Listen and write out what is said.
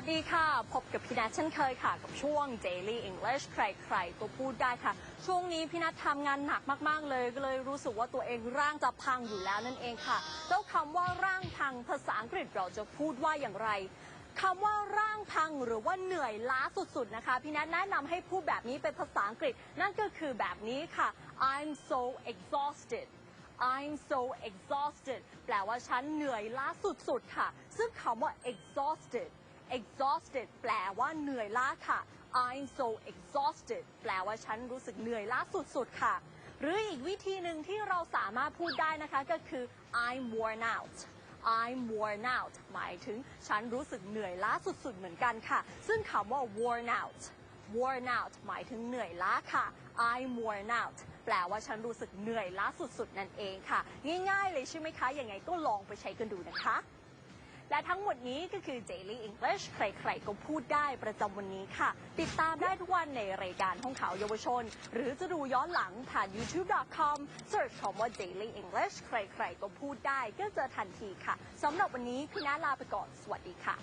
สดีค่ะ พบกับพี่นัทเช่นเคยค่ะ กับช่วง Daily English ใครๆก็พูดได้ค่ะ ช่วงนี้พี่นัททำงานหนักมากๆเลยก็เลยรู้สึกว่าตัวเองร่างจะพังอยู่แล้วนั่นเองค่ะแล้วคำว่าร่างพังภาษาอังกฤษเราจะพูดว่าอย่างไรคำว่าร่างพังหรือว่าเหนื่อยล้าสุดๆนะคะพี่นัทแนะนำให้พูดแบบนี้เป็นภาษาอังกฤษ นั่นก็คือแบบนี้ค่ะ I'm so exhausted I'm so exhausted แปลว่าฉันเหนื่อยล้าสุดๆค่ะ ซึ่งคำว่า exhausted exhausted แปลว่าเหนื่อยล้าค่ะ I'm so exhausted แปลว่าฉันรู้สึกเหนื่อยล้าสุดๆค่ะ หรืออีกวิธีหนึ่งที่เราสามารถพูดได้นะคะก็คือ I'm worn out I'm worn out หมายถึงฉันรู้สึกเหนื่อยล้าสุดๆเหมือนกันค่ะ ซึ่งคำว่า worn out worn out หมายถึงเหนื่อยล้าค่ะ I'm worn out แปลว่าฉันรู้สึกเหนื่อยล้าสุดๆ นั่นเองค่ะ ง่ายๆเลยใช่ไหมคะ ยังไงก็ลองไปใช้กันดูนะคะ และทั้งหมดนี้ก็คือ Daily English ใครๆ ก็พูดได้ประจำวันนี้ค่ะ ติดตามได้ทุกวันในรายการห้องข่าวเยาวชน หรือจะดูย้อนหลังผ่าน youtube.com search คำว่า Daily English ใครๆ ก็พูดได้ก็เจอทันทีค่ะสำหรับวันนี้พี่น้าลาไปก่อน สวัสดีค่ะ